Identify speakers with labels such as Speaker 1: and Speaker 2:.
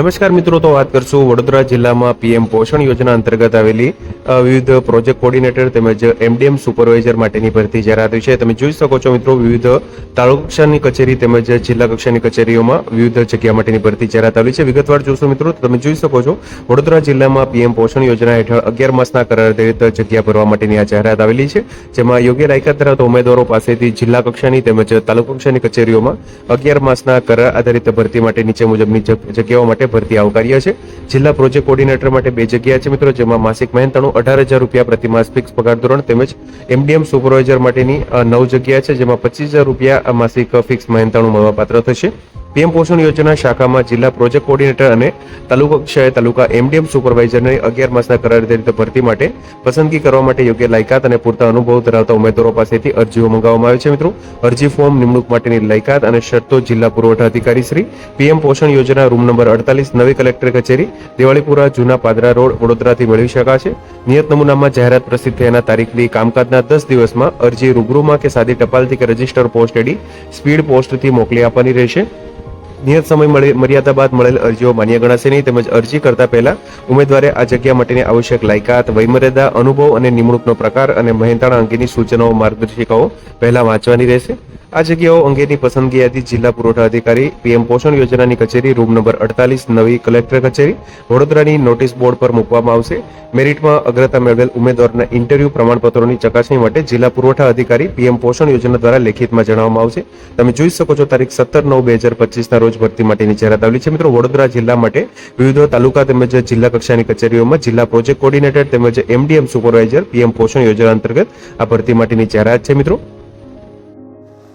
Speaker 1: નમસ્કાર મિત્રો, તો વાત કરશું વડોદરા જિલ્લામાં પીએમ પોષણ યોજના અંતર્ગત આવેલી વિવિધ પ્રોજેક્ટ કોર્ડિનેટર તેમજ એમડીએમ સુપરવાઇઝર માટેની ભરતી જાહેરાત છે. તમે જોઈ શકો છો મિત્રો, વિવિધ તાલુકા કક્ષાની કચેરી તેમજ જિલ્લા કક્ષાની કચેરીઓમાં વિવિધ જગ્યા માટેની ભરતી જાહેરાત આવેલી છે. વિગતવાર જોશો મિત્રો તમે જોઈ શકો છો, વડોદરા જિલ્લામાં પીએમ પોષણ યોજના હેઠળ અગિયાર માસના કરાર દરિત જગ્યા ભરવા માટેની આ જાહેરાત આવેલી છે. જેમાં યોગ્ય લાયકાત ધરાવતા ઉમેદવારો પાસેથી જિલ્લા કક્ષાની તેમજ તાલુકા કક્ષાની કચેરીઓમાં અગિયાર માસના કરાર આધારિત ભરતી માટે નીચે મુજબની જગ- જગ્યાઓ માટે ભરતી આવકાર્ય છે જિલ્લા પ્રોજેક્ટ કોર્ડિનેટર માટે બે જગ્યા છે મિત્રો, જેમાં માસિક મહેનતાણું અઢાર હજાર રૂપિયા પ્રતિ ફિક્સ પગાર ધોરણ તેમજ એમડીએમ સુપરવાઇઝર માટેની નવ જગ્યા છે, જેમાં પચીસ હજાર રૂપિયા માસિક ફિક્સ મહેનતાણું મળવાપાત્ર થશે. પીએમ પોષણ યોજના શાખામાં જિલ્લા પ્રોજેક્ટ કોર્ડિનેટર અને તાલુકા કક્ષાએ તાલુકા એમડીએમ સુપરવાઇઝરને અગિયાર માસના કરાર આધારિત ભરતી માટે પસંદગી કરવા માટે યોગ્ય લાયકાત અને પૂરતા અનુભવ ધરાવતા ઉમેદવારો પાસેથી અરજીઓ મંગાવવામાં આવે છે મિત્રો. અરજી ફોર્મ નિમણૂક માટેની લાયકાત અને શરતો જિલ્લા પુરવઠા અધિકારી શ્રી પીએમ પોષણ યોજના રૂમ નંબર અડતાલીસ, નવી કલેક્ટર કચેરી દિવાળીપુરા જૂના પાદરા રોડ વડોદરાથી મેળવી શકાશે. નિયત નમૂનામાં જાહેરાત પ્રસિદ્ધ થયાના તારીખથી કામકાજના દસ દિવસમાં અરજી રૂબરૂમાં કે સાદી ટપાલથી કે રજિસ્ટર પોસ્ટ એડી સ્પીડ પોસ્ટથી મોકલી આપવાની રહેશે. નિયત સમય મર્યાદા બાદ મળેલ અરજીઓ માન્ય ગણાશે નહીં. તેમજ અરજી કરતા પહેલા ઉમેદવારે આ જગ્યા માટેની આવશ્યક લાયકાત, વયમર્યાદા, અનુભવ અને નિમણૂકનો પ્રકાર અને મહેનતાણા અંગેની સૂચનાઓ માર્ગદર્શિકાઓ પહેલા વાંચવાની રહેશે. આ જગ્યાઓ અંગેની પસંદગી યાદી જિલ્લા પુરવઠા અધિકારી પીએમ પોષણ યોજનાની કચેરી રૂમ નંબર અડતાલીસ નવી કલેક્ટર કચેરી વડોદરાની નોટિસ બોર્ડ પર મૂકવામાં આવશે. મેરિટમાં અગ્રતા મેળવેલ ઉમેદવારના ઇન્ટરવ્યુ પ્રમાણપત્રોની ચકાસણી માટે જિલ્લા પુરવઠા અધિકારી પીએમ પોષણ યોજના દ્વારા લેખિતમાં જણાવવામાં આવશે. તમે જોઈ શકો છો તારીખ સત્તર નવ બે હજાર પચીસના રોજ ભરતી માટેની જાહેરાત આવેલી છે. મિત્રો, વડોદરા જિલ્લા માટે વિવિધ તાલુકા તેમજ જિલ્લા કક્ષાની કચેરીઓમાં જિલ્લા પ્રોજેક્ટ કોર્ડિનેટર તેમજ એમડીએમ સુપરવાઇઝર પીએમ પોષણ યોજના અંતર્ગત આ ભરતી માટેની જાહેરાત છે. મિત્રો